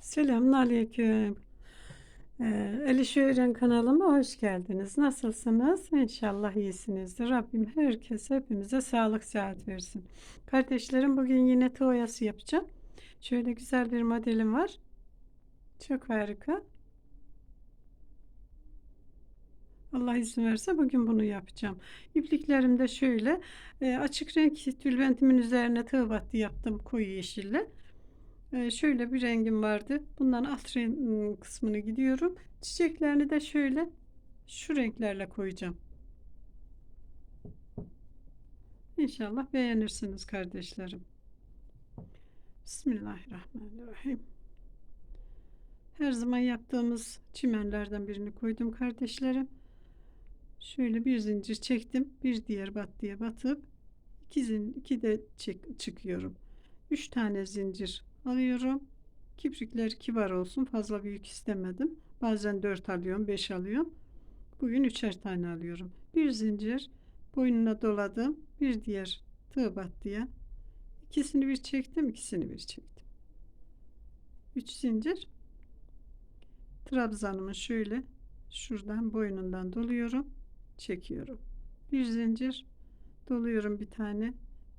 Selamünaleyküm. Ee, Eliş Öğren kanalıma hoş geldiniz. Nasılsınız? İnşallah iyisinizdir. Rabbim herkese hepimize sağlık sıhhat versin. Kardeşlerim bugün yine tığ oyası yapacağım. Şöyle güzel bir modelim var. Çok harika. Allah izin verirse bugün bunu yapacağım. İpliklerim de şöyle e, açık renk tülbentimin üzerine tığ battı yaptım koyu yeşille. Ee, şöyle bir rengim vardı. Bundan alt renk ıı, kısmını gidiyorum. Çiçeklerini de şöyle şu renklerle koyacağım. İnşallah beğenirsiniz kardeşlerim. Bismillahirrahmanirrahim. Her zaman yaptığımız çimenlerden birini koydum kardeşlerim. Şöyle bir zincir çektim. Bir diğer battıya batıp iki, zin, iki de çek, çıkıyorum. Üç tane zincir alıyorum. Kiprikler kibar olsun. Fazla büyük istemedim. Bazen 4 alıyorum, 5 alıyorum. Bugün üçer tane alıyorum. Bir zincir boynuna doladım. Bir diğer tığ battıya. İkisini bir çektim, ikisini bir çektim. 3 zincir. Trabzanımı şöyle şuradan boynundan doluyorum, çekiyorum. Bir zincir doluyorum bir tane.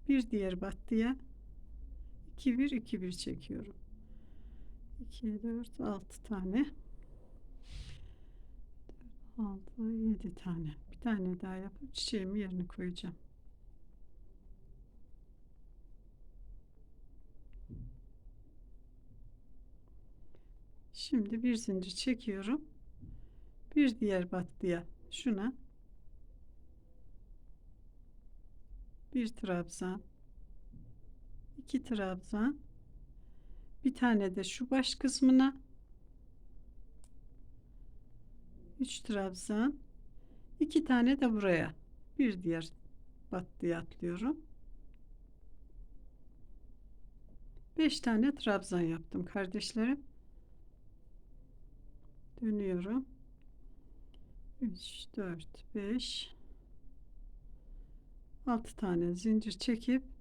Bir diğer battıya 2 1 2 1 çekiyorum. 2 4 6 tane. 6 7 tane. Bir tane daha yapıp çiçeğimi yerine koyacağım. Şimdi bir zincir çekiyorum. Bir diğer battıya şuna bir trabzan 2 trabzan bir tane de şu baş kısmına 3 trabzan iki tane de buraya. Bir diğer battıya atlıyorum. 5 tane trabzan yaptım kardeşlerim. Dönüyorum. 3 4 5 6 tane zincir çekip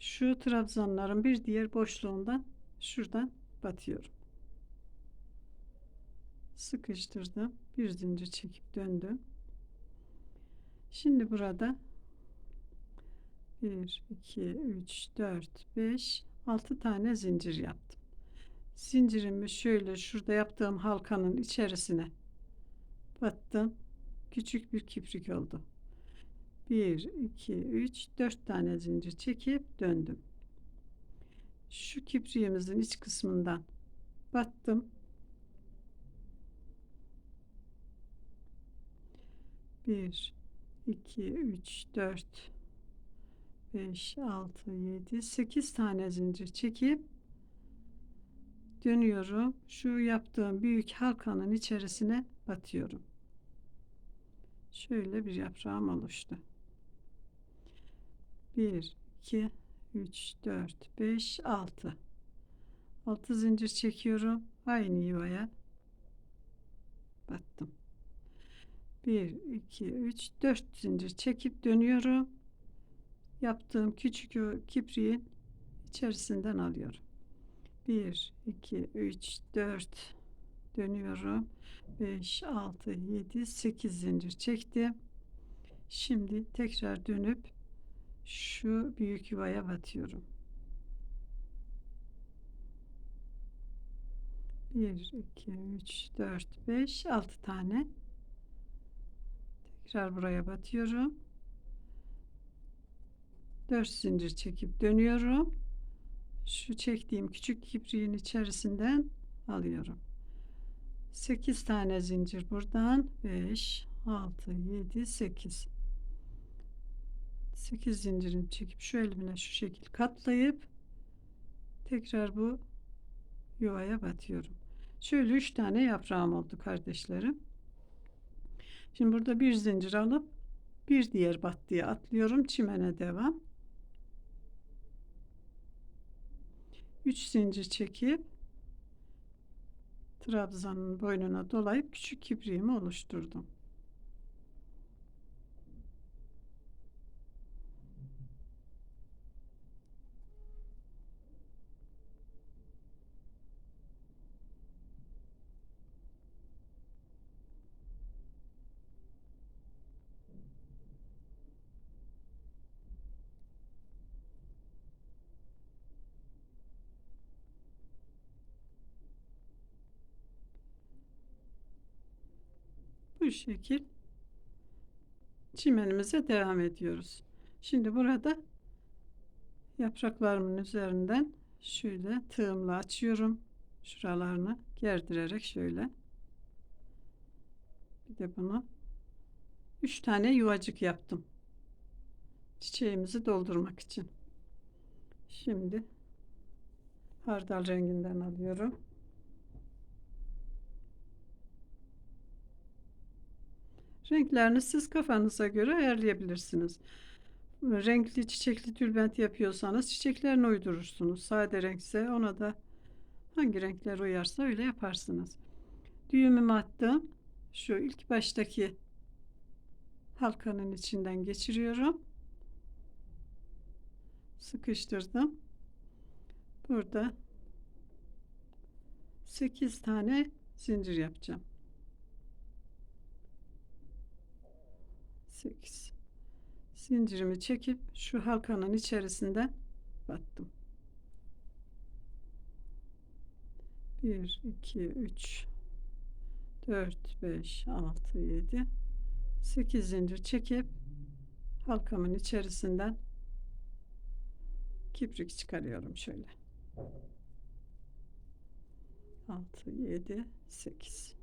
şu trabzanların bir diğer boşluğundan şuradan batıyorum. Sıkıştırdım. Bir zincir çekip döndüm. Şimdi burada 1 2 3 4 5 6 tane zincir yaptım. Zincirimi şöyle şurada yaptığım halkanın içerisine battım. Küçük bir kiprik oldu. 1 2 3 4 tane zincir çekip döndüm. Şu kipriğimizin iç kısmından battım. Bir iki üç dört beş altı yedi sekiz tane zincir çekip dönüyorum. Şu yaptığım büyük halkanın içerisine batıyorum. Şöyle bir yaprağım oluştu 1 2 3 4 5 6 6 zincir çekiyorum. Aynı yuvaya battım. 1 2 3 4 zincir çekip dönüyorum. Yaptığım küçük o kipriğin içerisinden alıyorum. 1 2 3 4 dönüyorum. 5 6 7 8 zincir çektim. Şimdi tekrar dönüp şu büyük yuvaya batıyorum. 1 2 3 4 5 6 tane. Tekrar buraya batıyorum. 4 zincir çekip dönüyorum. Şu çektiğim küçük kipriğin içerisinden alıyorum. 8 tane zincir buradan. 5 6 7 8 8 zincirini çekip şu elimine şu şekil katlayıp tekrar bu yuvaya batıyorum. Şöyle 3 tane yaprağım oldu kardeşlerim. Şimdi burada bir zincir alıp bir diğer battıya atlıyorum. Çimene devam. 3 zincir çekip trabzanın boynuna dolayıp küçük kipriğimi oluşturdum. Bu şekil çimenimize devam ediyoruz. Şimdi burada yapraklarımın üzerinden şöyle tığımla açıyorum. Şuralarını gerdirerek şöyle. Bir de bunu 3 tane yuvacık yaptım. Çiçeğimizi doldurmak için. Şimdi hardal renginden alıyorum. Renklerini siz kafanıza göre ayarlayabilirsiniz. Renkli çiçekli tülbent yapıyorsanız çiçeklerini uydurursunuz. Sade renkse ona da hangi renkler uyarsa öyle yaparsınız. Düğümümü attım. Şu ilk baştaki halkanın içinden geçiriyorum. Sıkıştırdım. Burada 8 tane zincir yapacağım. 8 zincirimi çekip şu halkanın içerisinden battım. 1 2 3 4 5 6 7 8 zincir çekip halkamın içerisinden kiprik çıkarıyorum şöyle. 6 7 8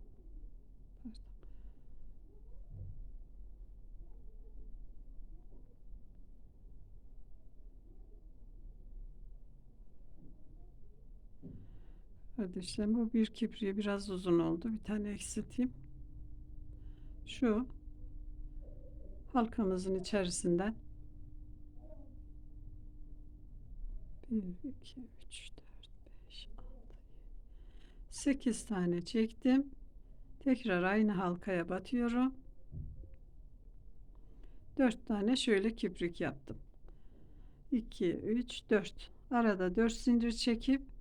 Kardeşlerim bu bir kipriği biraz uzun oldu. Bir tane eksilteyim. Şu halkamızın içerisinden 1 2 3 4 5 6 8 tane çektim. Tekrar aynı halkaya batıyorum. 4 tane şöyle kiprik yaptım. 2 3 4 arada 4 zincir çekip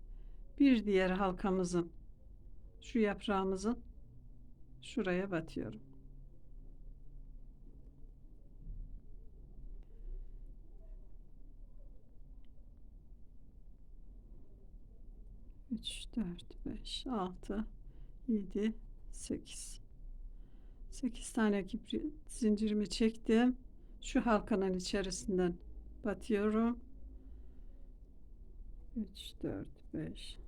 bir diğer halkamızın şu yaprağımızın şuraya batıyorum. Üç, dört, beş, altı, yedi, sekiz. Sekiz tane kibrit zincirimi çektim. Şu halkanın içerisinden batıyorum. Üç, dört, beş,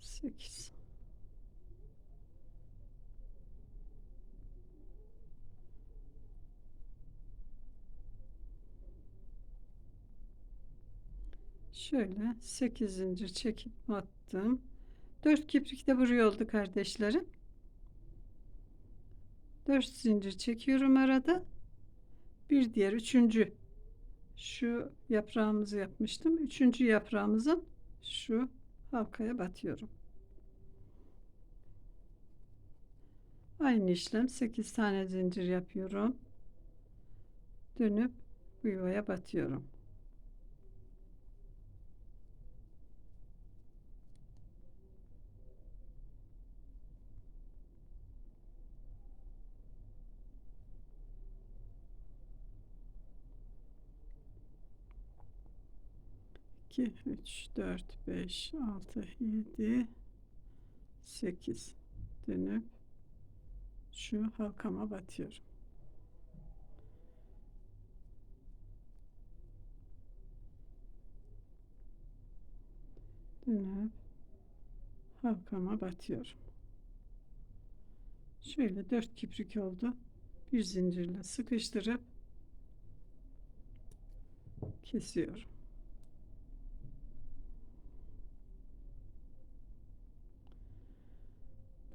sekiz. Şöyle 8 zincir çekip attım. 4 kiprik de buraya oldu kardeşlerim. 4 zincir çekiyorum arada. Bir diğer üçüncü şu yaprağımızı yapmıştım. Üçüncü yaprağımızın şu halkaya batıyorum. Aynı işlem 8 tane zincir yapıyorum. Dönüp bu yuvaya batıyorum. İki, üç, dört, beş, altı, yedi, sekiz dönüp şu halkama batıyorum. Dönüp halkama batıyorum. Şöyle dört kiprik oldu. Bir zincirle sıkıştırıp kesiyorum.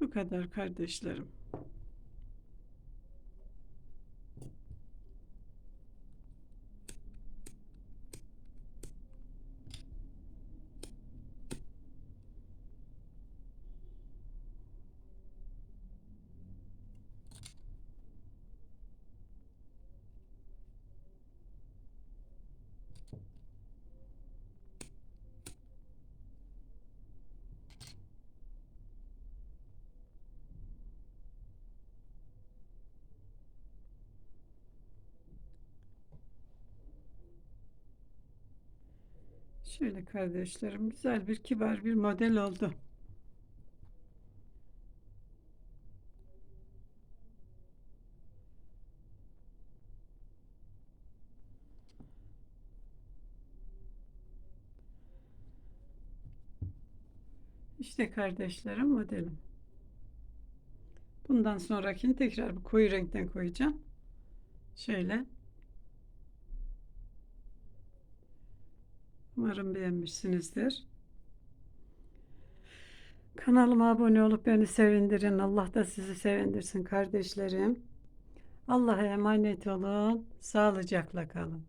Bu kadar kardeşlerim. Şöyle kardeşlerim güzel bir kibar bir model oldu. İşte kardeşlerim modelim. Bundan sonrakini tekrar bu koyu renkten koyacağım. Şöyle. Umarım beğenmişsinizdir. Kanalıma abone olup beni sevindirin. Allah da sizi sevindirsin kardeşlerim. Allah'a emanet olun. Sağlıcakla kalın.